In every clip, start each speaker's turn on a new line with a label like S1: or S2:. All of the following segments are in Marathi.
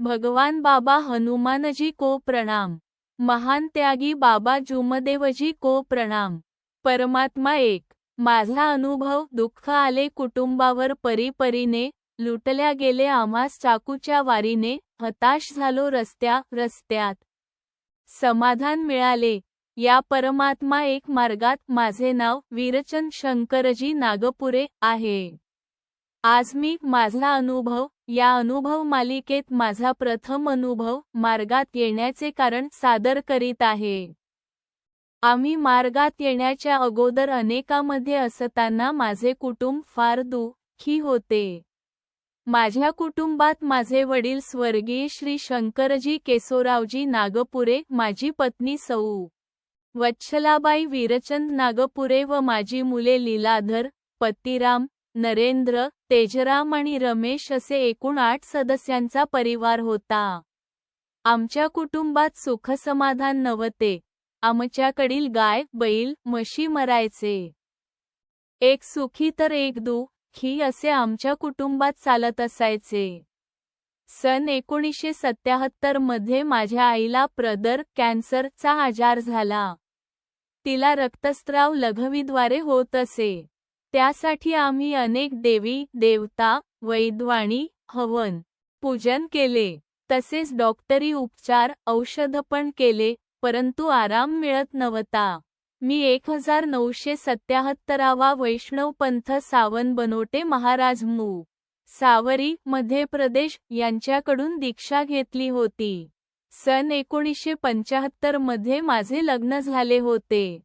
S1: भगवान बाबा हनुमानजी को प्रणाम. महान त्यागी बाबा जुमदेवजी को प्रणाम. परमात्मा एक. माझा अनुभव दुःख आले कुटुंबावर परीपरीने लुटल्या गेले आम्हास चाकूच्या वारीने हताश झालो रस्त्या रस्त्यात. समाधान मिळाले. या परमात्मा एक मार्गात माझे नाव वीरचंद शंकरजी नागपुरे आहे. आज मी माझा अनुभव या अनुभव मालिकेत माझा प्रथम अनुभव मार्गात येण्याचे कारण सादर करीत आहे. आम्ही मार्गात येण्याच्या अगोदर अनेकामध्ये असताना माझे कुटुंब फार दुःखी होते. माझ्या कुटुंबात माझे वडील स्वर्गीय श्री शंकरजी केसोरावजी नागपुरे माझी पत्नी सौ. वच्छलाबाई वीरचंद नागपुरे व माझी मुले लीलाधर पत्तीराम नरेंद्र तेजराम आणि रमेश असे एकूण आठ सदस्यांचा परिवार होता. आमच्या कुटुंबात सुखसमाधान नव्हते. आमच्याकडील गाय बैल म्हशी मरायचे. एक सुखी तर एक दुःखी असे आमच्या कुटुंबात चालत असायचे. सन एकोणीसशे सत्याहत्तरमध्ये माझ्या आईला प्रदर कॅन्सरचा आजार झाला. तिला रक्तस्त्राव लघवीद्वारे होत असे. त्यासाठी आम्ही अनेक देवी देवता वैद्वाणी हवन पूजन केले. तसेच डॉक्टरी उपचार औषध पण केले परंतु आराम मिळत नव्हता. मी एक हजार नऊशे सत्याहत्तरावा वैष्णव पंथ सावन बनोटे महाराज मू. सावरी मध्य प्रदेश यांच्याकडून दीक्षा घेतली होती. सन एकोणीसशे पंचाहत्तरमध्ये माझे लग्न झाले होते.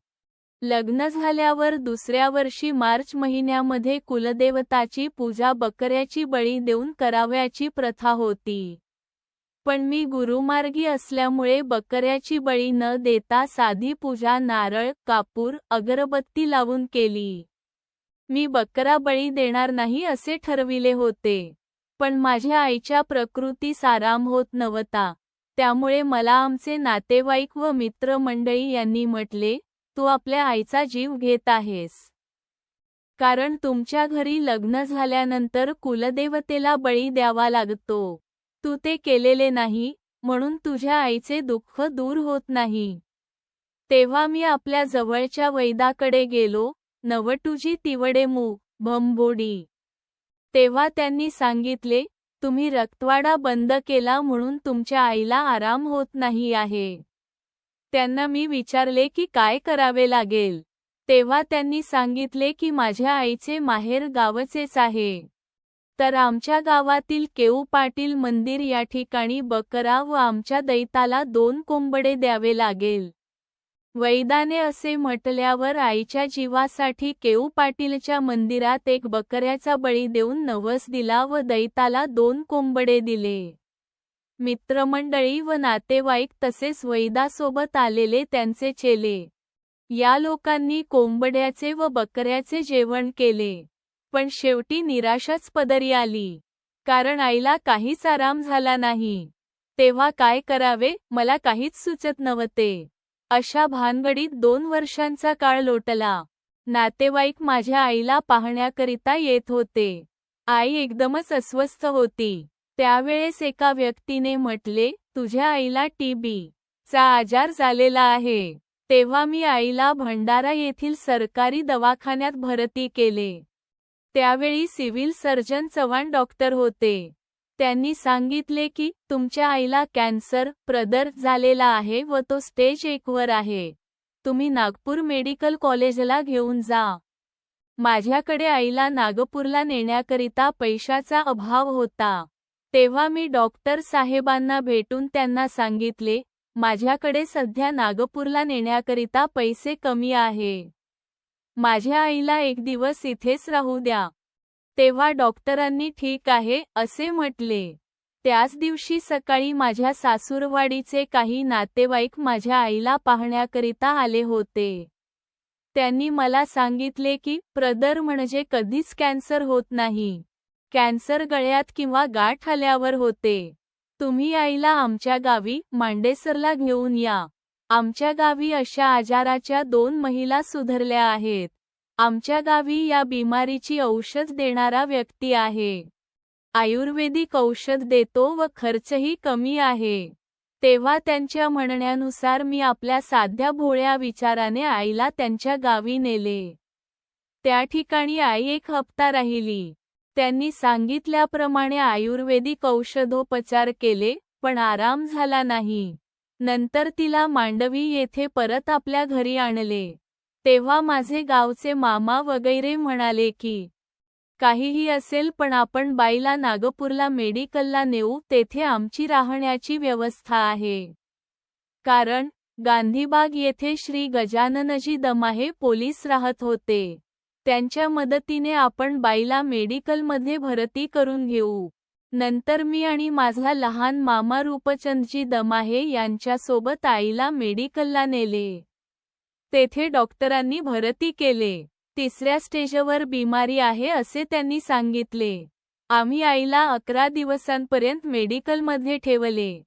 S1: लग्न झाल्यावर दुसऱ्या वर्षी मार्च महिन्यामध्ये कुलदेवताची पूजा बकऱ्याची बळी देऊन करावयाची प्रथा होती. पण मी गुरुमार्गी असल्यामुळे बकऱ्याची बळी न देता साधी पूजा नारळ कापूर अगरबत्ती लावून केली. मी बकरा बळी देणार नाही असे ठरविले होते. पण माझ्या आईच्या प्रकृतीस आराम होत नव्हता. त्यामुळे मला आमचे नातेवाईक व मित्रमंडळी यांनी म्हटले तू आपल्या आईचा जीव घेत आहेस. कारण तुमच्या घरी लग्न झाल्यानंतर कुलदेवतेला बळी द्यावा लागतो. तू ते केलेले नाही म्हणून तुझ्या आईचे दुःख दूर होत नाही. तेव्हा मी आपल्या जवळच्या वैदाकडे गेलो नवटुजी तिवडे मू भंबोडी. तेव्हा त्यांनी सांगितले तुम्ही रक्तवाडा बंद केला म्हणून तुमच्या आईला आराम होत नाही आहे. त्यांना मी विचारले की काय करावे लागेल. तेव्हा त्यांनी सांगितले की माझ्या आईचे माहेर गावचेच आहे. तर आमच्या गावातील केऊ पाटील मंदिर या ठिकाणी बकरा व आमच्या दैताला दोन कोंबडे द्यावे लागेल. वैदाने असे म्हटल्यावर आईच्या जीवासाठी केऊ पाटीलच्या मंदिरात एक बकऱ्याचा बळी देऊन नवस दिला व दैताला दोन कोंबडे दिले. मित्रमंडळी व नातेवाईक तसेच वैदासोबत आलेले त्यांचे चेले. या लोकांनी कोंबड्याचे व बकऱ्याचे जेवण केले. पण शेवटी निराशाच पदरी आली. कारण आईला काहीच आराम झाला नाही. तेव्हा काय करावे? मला काहीच सुचत नव्हते. अशा भानगडीत दोन वर्षांचा काळ लोटला. नातेवाईक माझ्या आईला पाहण्याकरिता येत होते. आई एकदमच अस्वस्थ होती. त्यावेळेस एका व्यक्तीने म्हटले तुझ्या आईला टीबी चा आजार झालेला आहे. तेव्हा मी आईला भंडारा येथील सरकारी दवाखान्यात भरती केले. त्यावेळी सिव्हिल सर्जन चव्हाण डॉक्टर होते. त्यांनी सांगितले की तुमच्या आईला कॅन्सर प्रदर झालेला आहे व तो स्टेज एकवर आहे. तुम्ही नागपूर मेडिकल कॉलेजला घेऊन जा. माझ्याकडे आईला नागपूरला नेण्याकरिता पैशाचा अभाव होता. तेव्हा मी डॉक्टर साहेबांना भेटून त्यांना सांगितले माझ्याकडे सध्या नागपूरला नेण्याकरिता पैसे कमी आहे. माझ्या आईला एक दिवस इथेच राहू द्या. तेव्हा डॉक्टरांनी ठीक आहे असे म्हटले. त्याच दिवशी सकाळी माझ्या सासूरवाडीचे काही नातेवाईक माझ्या आईला पाहण्याकरिता आले होते. त्यांनी मला सांगितले की प्रदर म्हणजे कधीच कॅन्सर होत नाही. कॅन्सर गळ्यात किंवा गाठ आल्यावर होते. तुम्ही आईला आमच्या गावी मांडेसरला घेऊन या. आमच्या गावी अशा आजाराच्या दोन महिला सुधरल्या आहेत. आमच्या गावी या बिमारीची औषध देणारा व्यक्ती आहे. आयुर्वेदिक औषध देतो व खर्चही कमी आहे. तेव्हा त्यांच्या म्हणण्यानुसार मी आपल्या साध्या भोळ्या विचाराने आईला त्यांच्या गावी नेले. त्या ठिकाणी आई एक हप्ता राहिली. त्यांनी सांगितल्याप्रमाणे आयुर्वेदिक औषधोपचार केले पण आराम झाला नाही. नंतर तिला मांडवी येथे परत आपल्या घरी आणले. तेव्हा माझे गावचे मामा वगैरे म्हणाले की काहीही असेल पण आपण बाईला नागपूरला मेडिकलला नेऊ तेथे आमची राहण्याची व्यवस्था आहे. कारण गांधीबाग येथे श्री गजाननजी दमाहे पोलीस राहत होते. त्यांच्या मदतीने आपण बाईला मेडिकलमध्ये भरती करून घेऊ. नंतर मी आणि माझा लहान मामा रूपचंदजी दमाहे यांच्यासोबत आईला मेडिकलला नेले. तेथे डॉक्टरांनी भरती केले. तिसऱ्या स्टेजवर बिमारी आहे असे त्यांनी सांगितले. आम्ही आईला अकरा दिवसांपर्यंत मेडिकलमध्ये ठेवले.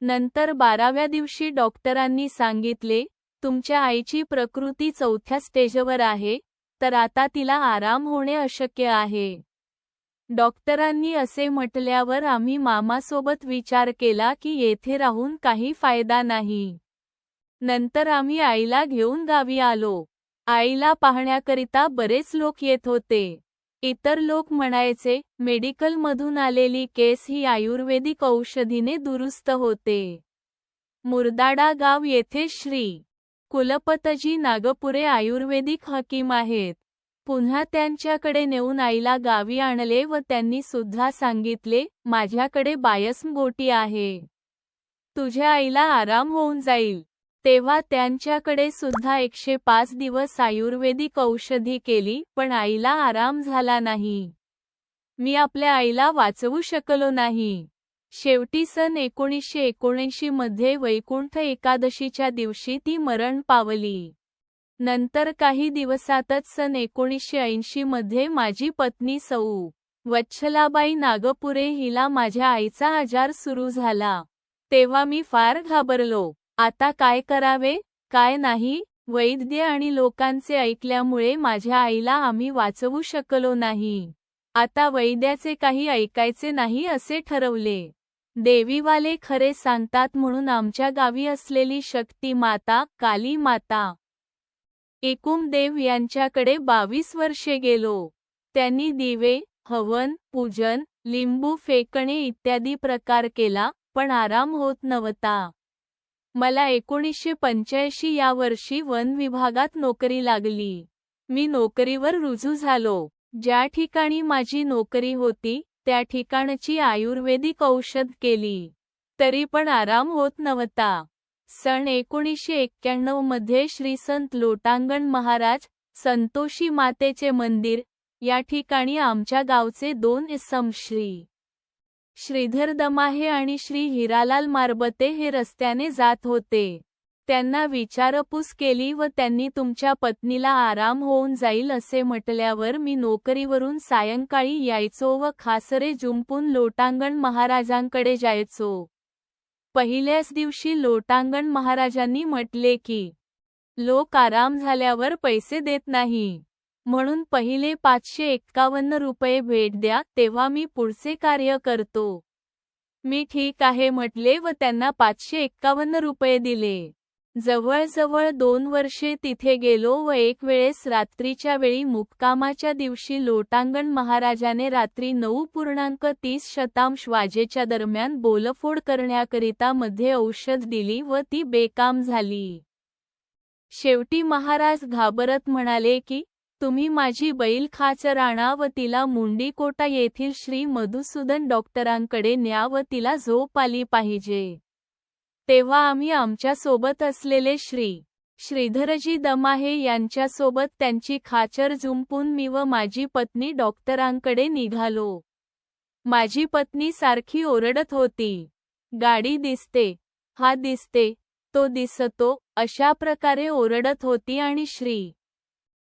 S1: नंतर बाराव्या दिवशी डॉक्टरांनी सांगितले तुमच्या आईची प्रकृती चौथ्या स्टेजवर आहे. तर आता तिला आराम होणे अशक्य आहे. डॉक्टरांनी असे म्हटल्यावर आम्ही मामासोबत विचार केला की येथे राहून काही फायदा नाही. नंतर आम्ही आईला घेऊन गावी आलो. आईला पाहण्याकरिता बरेच लोक येत होते. इतर लोक म्हणायचे मेडिकलमधून आलेली केस ही आयुर्वेदिक औषधीने दुरुस्त होते. मुरदाडा गाव येथे श्री. कुलपतजी नागपुरे आयुर्वेदिक हकीम आहेत. पुन्हा त्यांच्याकडे नेऊन आईला गावी आणले व त्यांनी सुद्धा सांगितले माझ्याकडे बायस गोटी आहे. तुझ्या आईला आराम होऊन जाईल. तेव्हा त्यांच्याकडे सुद्धा एकशे पाच दिवस आयुर्वेदिक औषधी केली पण आईला आराम झाला नाही. मी आपल्या आईला वाचवू शकलो नाही. शेवटी सन एकोणीसशे एकोणऐंशी मध्ये वैकुंठ एकादशीच्या दिवशी ती मरण पावली. नंतर काही दिवसातच सन एकोणीसशे ऐंशी मध्ये माझी पत्नी सौ. वच्छलाबाई नागपुरे हिला माझ्या आईचा आजार सुरू झाला. तेव्हा मी फार घाबरलो. आता काय करावे? काय नाही? वैद्य आणि लोकांचे ऐकल्यामुळे माझ्या आईला आम्ही वाचवू शकलो नाही. आता वैद्याचे काही ऐकायचे नाही असे ठरवले. देवीवाले खरे सांगतात म्हणून आमच्या गावी असलेली शक्ती माता काली माता. देव यांच्याकडे बावीस वर्षे गेलो. त्यांनी दिवे हवन पूजन लिंबू फेकणे इत्यादी प्रकार केला पण आराम होत नव्हता. मला एकोणीसशे पंच्याऐंशी या वर्षी वन विभागात नोकरी लागली. मी नोकरीवर रुजू झालो. ज्या ठिकाणी माझी नोकरी होती त्या ठिकाणची आयुर्वेदिक औषध केली. तरी पण आराम होत नव्हता. सन एकोणीसशे एक्क्याण्णवमध्ये श्री संत लोटांगण महाराज संतोषी मातेचे मंदिर या ठिकाणी आमच्या गावचे दोन इसम श्री श्रीधर दमाहे आणि श्री हिरालाल मारबते हे रस्त्याने जात होते. त्यांना विचारपूस केली व त्यांनी तुमच्या पत्नीला आराम होऊन जाईल असे म्हटल्यावर मी नोकरीवरून सायंकाळी यायचो व खासरे जुंपून लोटांगण महाराजांकडे जायचो. पहिल्याच दिवशी लोटांगण महाराजांनी म्हटले की लोक आराम झाल्यावर पैसे देत नाही. म्हणून पहिले पाचशे एक्कावन्न रुपये भेट द्या तेव्हा मी पुढचे कार्य करतो. मी ठीक आहे म्हटले व त्यांना पाचशे एक्कावन्न रुपये दिले. जवळजवळ दोन वर्षे तिथे गेलो व एक वेळेस रात्रीच्या वेळी मुक्कामाच्या दिवशी लोटांगण महाराजाने रात्री नऊ पूर्णांक तीस शतांश वाजेच्या दरम्यान बोलफोड करण्याकरिता मध्ये औषध दिली व ती बेकाम झाली. शेवटी महाराज घाबरत म्हणाले की तुम्ही माझी बैल खाचर आणा व तिला मुंडीकोटा येथील श्री मधुसूदन डॉक्टरांकडे न्या व तिला झोप आली पाहिजे. तेव्हा आम्ही आमच्यासोबत असलेले श्री. श्रीधरजी दमाहे यांच्यासोबत त्यांची खाचर झुंपून मी व माझी पत्नी डॉक्टरांकडे निघालो. माझी पत्नी सारखी ओरडत होती. गाडी दिसते. हा दिसते. तो दिसतो. अशा प्रकारे ओरडत होती आणि श्री.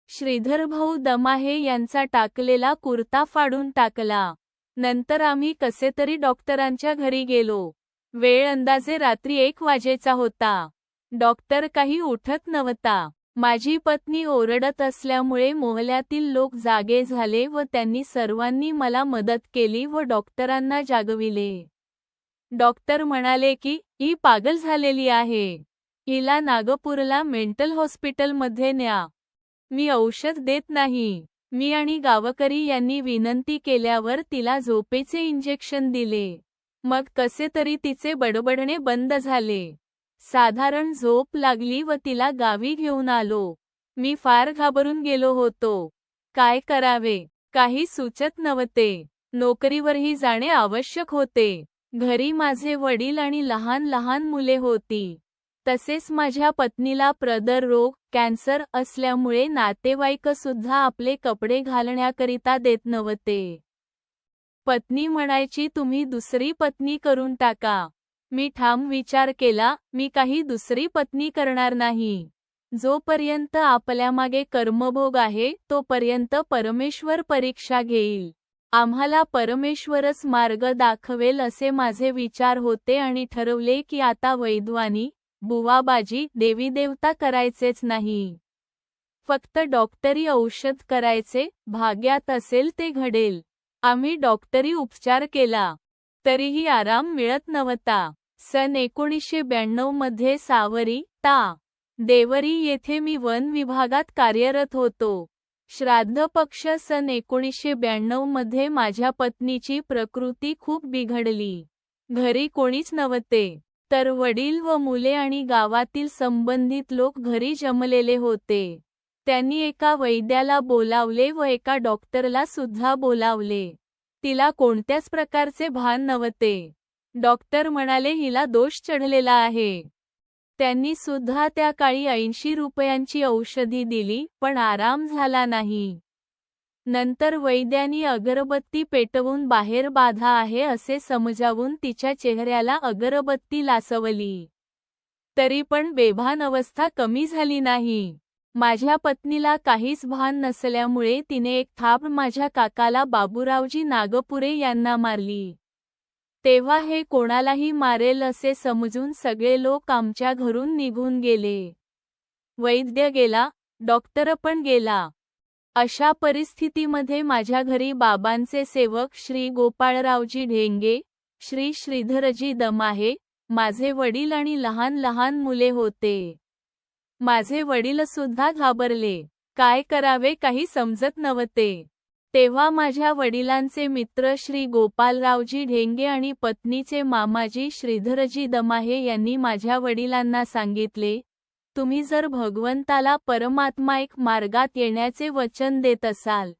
S1: श्रीधरभाऊ दमाहे यांचा टाकलेला कुर्ता फाडून टाकला. नंतर आम्ही कसेतरी डॉक्टरांच्या घरी गेलो. वेळ अंदाजे रात्री एक वाजेचा होता. डॉक्टर काही उठत नव्हता. माझी पत्नी ओरडत असल्यामुळे मोहल्यातील लोक जागे झाले व त्यांनी सर्वांनी मला मदत केली व डॉक्टरांना जागविले. डॉक्टर म्हणाले की ही पागल झालेली आहे. हिला नागपूरला मेंटल हॉस्पिटलमध्ये न्या. मी औषध देत नाही. मी आणि गावकरी यांनी विनंती केल्यावर तिला झोपेचे इंजेक्शन दिले. मग कसे तरी तिचे बडबडणे बंद झाले. साधारण झोप लागली व तिला गावी घेऊन आलो. मी फार घाबरून गेलो होतो. काय करावे? काही सुचत नव्हते. नोकरीवरही जाणे आवश्यक होते. घरी माझे वडील आणि लहान लहान मुले होती. तसेच माझ्या पत्नीला प्रदर रोग कॅन्सर असल्यामुळे नातेवाईक सुद्धा आपले कपडे घालण्याकरिता देत नव्हते. पत्नी म्हणायची तुम्ही दुसरी पत्नी करून टाका. मी ठाम विचार केला मी काही दुसरी पत्नी करणार नाही. जोपर्यंत आपल्यामागे कर्मभोग आहे तोपर्यंत परमेश्वर परीक्षा घेईल. आम्हाला परमेश्वरच मार्ग दाखवेल असे माझे विचार होते आणि ठरवले की आता वैद्वानी बुवाबाजी देवी देवता करायचेच नाही. फक्त डॉक्टरी औषध करायचे भाग्यात असेल ते घडेल. आम्ही डॉक्टरी उपचार केला. तरीही आराम मिळत नव्हता. सन एकोणीसशे ब्याण्णवमध्ये सावरी ता देवरी येथे मी वन विभागात कार्यरत होतो. श्राद्ध पक्ष सन एकोणीसशे ब्याण्णवमध्ये माझ्या पत्नीची प्रकृती खूप बिघडली. घरी कोणीच नव्हते. तर वडील व मुले आणि गावातील संबंधित लोक घरी जमलेले होते. त्यांनी एका वैद्याला बोलावले व एका डॉक्टरला सुद्धा बोलावले. तिला कोणत्याच प्रकारचे भान नव्हते. डॉक्टर म्हणाले हिला दोष चढलेला आहे. त्यांनी सुद्धा त्या काळी ऐंशी रुपयांची औषधी दिली पण आराम झाला नाही. नंतर वैद्यांनी अगरबत्ती पेटवून बाहेर बाधा आहे असे समजावून तिच्या चेहऱ्याला अगरबत्ती लासवली. तरी पण बेभान अवस्था कमी झाली नाही. माझ्या पत्नीला काहीच भान नसल्यामुळे तिने एक थाप माझ्या काकाला बाबूरावजी नागपुरे यांना मारली. तेव्हा हे कोणालाही मारेल असे समजून सगळे लोक आमच्या घरून निघून गेले. वैद्य गेला डॉक्टर पण गेला. अशा परिस्थितीमध्ये माझ्या घरी बाबांचे सेवक श्री गोपाळरावजी ढेंगे श्री श्रीधरजी दमाहे माझे वडील आणि लहान लहान मुले होते. माझे वडीलसुद्धा घाबरले. काय करावे काही समजत नव्हते. तेव्हा माझ्या वडिलांचे मित्र श्री गोपालरावजी ढेंगे आणि पत्नीचे मामाजी श्रीधरजी दमाहे यांनी माझ्या वडिलांना सांगितले तुम्ही जर भगवंताला परमात्मा एक मार्गात येण्याचे वचन देत असाल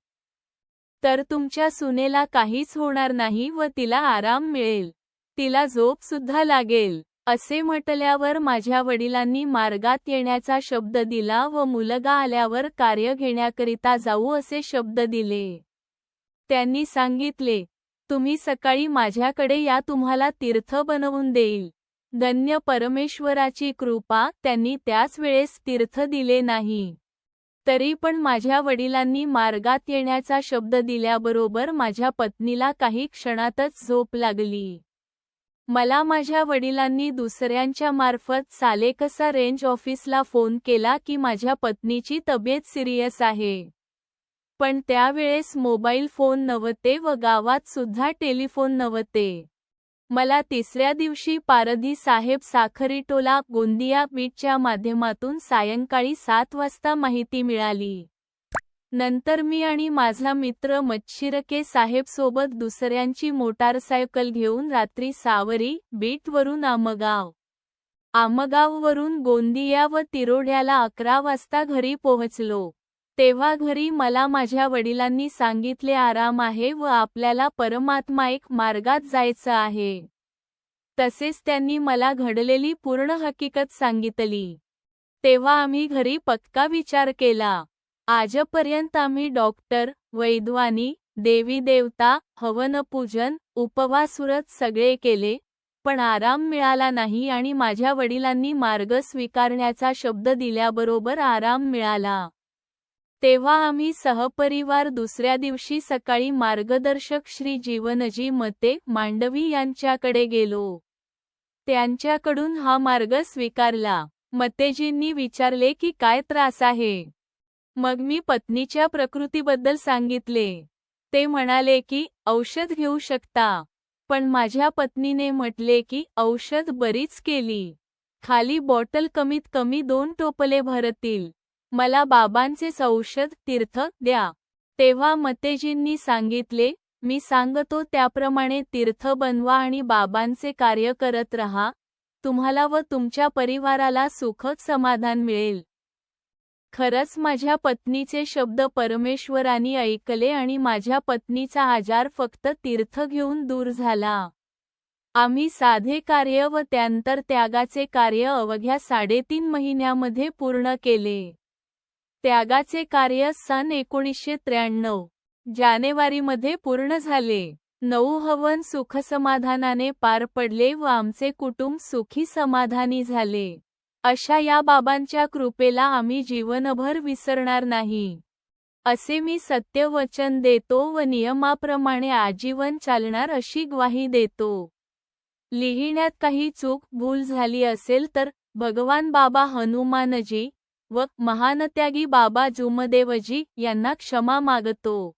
S1: तर तुमच्या सुनेला काहीच होणार नाही व तिला आराम मिळेल. तिला झोप सुद्धा लागेल. असे म्हटल्यावर माझ्या वडिलांनी मार्गात येण्याचा शब्द दिला व मुलगा आल्यावर कार्य घेण्याकरिता जाऊ असे शब्द दिले. त्यांनी सांगितले तुम्ही सकाळी माझ्याकडे या तुम्हाला तीर्थ बनवून देईल. धन्य परमेश्वराची कृपा त्यांनी त्याच वेळेस तीर्थ दिले नाही. तरी पण माझ्या वडिलांनी मार्गात येण्याचा शब्द दिल्याबरोबर माझ्या पत्नीला काही क्षणातच झोप लागली. मला माझ्या वडिलांनी दुसऱ्यांच्या मार्फत सालेकसा रेंज ऑफिसला फोन केला की माझ्या पत्नीची तब्येत सिरियस आहे. पण त्यावेळेस मोबाईल फोन नव्हते व गावात सुद्धा टेलिफोन नव्हते. मला तिसऱ्या दिवशी पारधी साहेब साखरीटोला गोंदिया बीटच्या माध्यमातून सायंकाळी सात वाजता माहिती मिळाली. नंतर मी आणि माझा मित्र मच्छिरके साहेबसोबत दुसऱ्यांची मोटारसायकल घेऊन रात्री सावरी बीटवरून आमगाव. आमगाववरून गोंदिया व तिरोड्याला अकरा वाजता घरी पोहोचलो. तेव्हा घरी मला माझ्या वडिलांनी सांगितले आराम आहे व आपल्याला परमात्मा एक मार्गात जायचं आहे. तसेच त्यांनी मला घडलेली पूर्ण हकीकत सांगितली. तेव्हा आम्ही घरी पक्का विचार केला. आजपर्यंत आम्ही डॉक्टर वैद्वानी देवी देवता हवनपूजन उपवासुरत सगळे केले पण आराम मिळाला नाही आणि माझ्या वडिलांनी मार्ग स्वीकारण्याचा शब्द दिल्याबरोबर आराम मिळाला. तेव्हा आम्ही सहपरिवार दुसऱ्या दिवशी सकाळी मार्गदर्शक श्री जीवनजी मते मांडवी यांच्याकडे गेलो. त्यांच्याकडून हा मार्ग स्वीकारला. मतेजींनी विचारले की काय त्रास आहे? मग मी पत्नीच्या प्रकृतीबद्दल सांगितले. ते म्हणाले की औषध घेऊ शकता. पण माझ्या पत्नीने म्हटले की औषध बरीच केली. खाली बॉटल कमीत कमी दोन टोपले भरतील. मला बाबांचेच औषध तीर्थ द्या. तेव्हा मतेजींनी सांगितले मी सांगतो त्याप्रमाणे तीर्थ बनवा आणि बाबांचे कार्य करत रहा. तुम्हाला व तुमच्या परिवाराला सुखद समाधान मिळेल. खरंच माझ्या पत्नीचे शब्द परमेश्वरानी ऐकले आणि माझ्या पत्नीचा आजार फक्त तीर्थ घेऊन दूर झाला. आम्ही साधे कार्य व त्यांतर त्यागाचे कार्य अवघ्या साडेतीन महिन्यामध्ये पूर्ण केले. त्यागाचे कार्य सन एकोणीसशे त्र्याण्णव जानेवारीमध्ये पूर्ण झाले. नऊ हवन सुखसमाधानाने पार पडले व आमचे कुटुंब सुखी समाधानी झाले. अशा या बाबांच्या कृपेला आम्ही जीवनभर विसरणार नाही. असे मी सत्य वचन देतो व नियमाप्रमाणे आजीवन चालणार अशी ग्वाही देतो. लिहिण्यात काही चूक भूल झाली असेल तर भगवान बाबा हनुमानजी व महानत्यागी बाबा जुमदेवजी यांना क्षमा मागतो.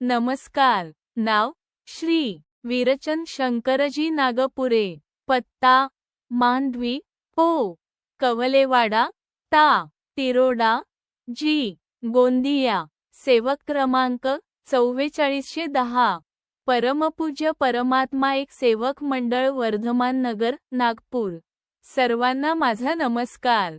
S1: नमस्कार. नाव श्री विरचन शंकरजी नागपुरे. पत्ता मांडवी हो कवलेवाडा ता तिरोडा जी गोंदिया सेवक क्रमांक चव्वेचाळीसशे दहा परमपूज्य परमात्मा एक सेवक मंडळ वर्धमान नगर नागपूर. सर्वांना माझा नमस्कार.